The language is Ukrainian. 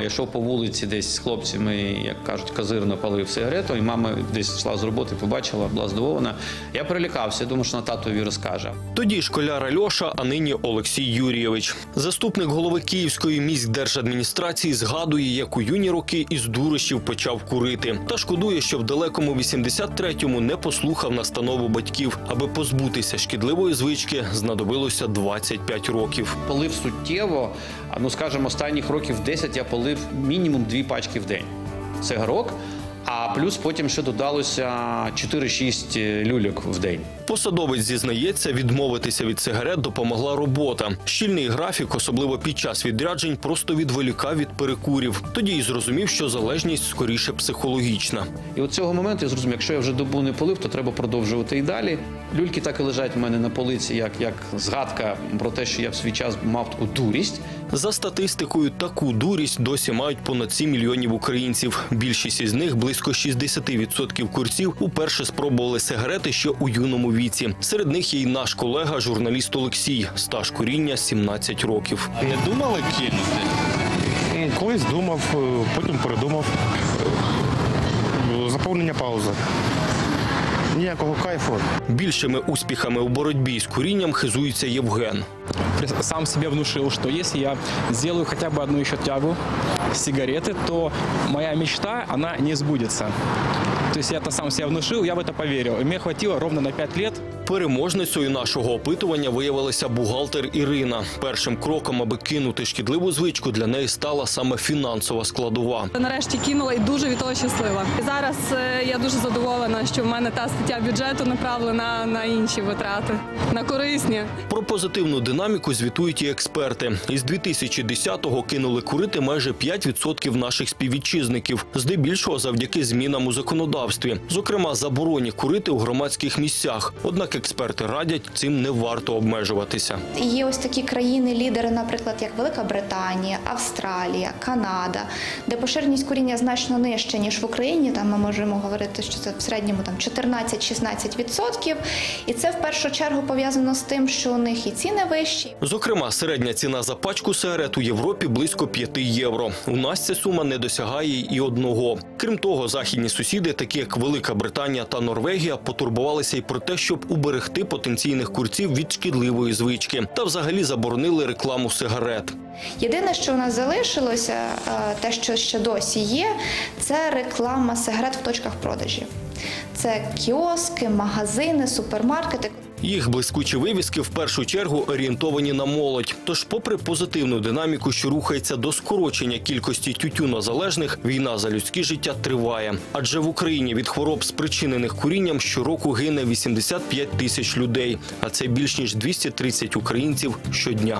Я йшов по вулиці десь з хлопцями, як кажуть, козирно палив сигарету, і мама десь йшла з роботи, побачила, була здивована. Я перелякався, думав, що на татові розкаже. Тоді школяр Альоша, а нині Олексій Юрійович. Заступник голови Київської міськдержадміністрації згадує, як у юні роки із дурощів почав курити. Та шкодує, що в далекому 83-му не послухав настанову батьків. Аби позбутися шкідливої звички, знадобилося 25 років. Полив суттєво, ну скажімо, останніх років 10 я полив мінімум дві пачки в день. Цигарок, а плюс потім ще додалося 4-6 люльок в день. Посадовець зізнається, відмовитися від сигарет допомогла робота. Щільний графік, особливо під час відряджень, просто відволікав від перекурів. Тоді й зрозумів, що залежність скоріше психологічна. І от цього моменту я зрозумів, якщо я вже добу не полив, то треба продовжувати і далі. Люльки так і лежать в мене на полиці, як, як згадка про те, що я в свій час мав таку дурість. За статистикою, таку дурість досі мають понад 7 мільйонів українців. Більшість із них, близько 60% курців, уперше спробували сигарети ще у юному віці. Серед них є й наш колега, журналіст Олексій, стаж куріння 17 років. Не думали кинути? Ну, Колись думав, е, потім передумав. Е, Заповнення паузи. Ніякого кайфу. Більшими успіхами у боротьбі з курінням хизується Євген. сам себе внушив, що если я сделаю хоча б одну еще тягу сигарети, то моя мечта, она не сбудется. То есть я это сам себе внушил, я в это поверил. И мне хватило ровно на 5 лет Переможницею нашого опитування виявилася бухгалтер Ірина. Першим кроком, аби кинути шкідливу звичку, для неї стала саме фінансова складова. Нарешті кинула і дуже від того щаслива. І зараз е, я дуже задоволена, що в мене та стаття бюджету направлена на інші витрати, на корисні. Про позитивну динаміку звітують і експерти. Із 2010-го кинули курити майже 5% наших співвітчизників, здебільшого завдяки змінам у законодавстві, зокрема забороні курити у громадських місцях. Однак експерти радять цим не варто обмежуватися. Є ось такі країни-лідери, наприклад, як Велика Британія, Австралія, Канада, де поширеність куріння значно нижча, ніж в Україні. Там ми можемо говорити, що це в середньому там 14-16%. І це в першу чергу пов'язано з тим, що у них і ціни вищі. Зокрема, середня ціна за пачку сигарет у Європі близько 5 євро. У нас ця сума не досягає і одного. Крім того, західні сусіди, такі як Велика Британія та Норвегія, потурбувалися й про те, щоб уберегти потенційних курців від шкідливої звички та взагалі заборонили рекламу сигарет. Єдине, що у нас залишилося, е, те, що ще досі є, це реклама сигарет в точках продажі. Це кіоски, магазини, супермаркети. Їх блискучі вивіски в першу чергу орієнтовані на молодь. Тож, попри позитивну динаміку, що рухається до скорочення кількості тютюнозалежних, війна за людське життя триває. Адже в Україні від хвороб, спричинених курінням, щороку гине 85 тисяч людей, а це більш ніж 230 українців щодня.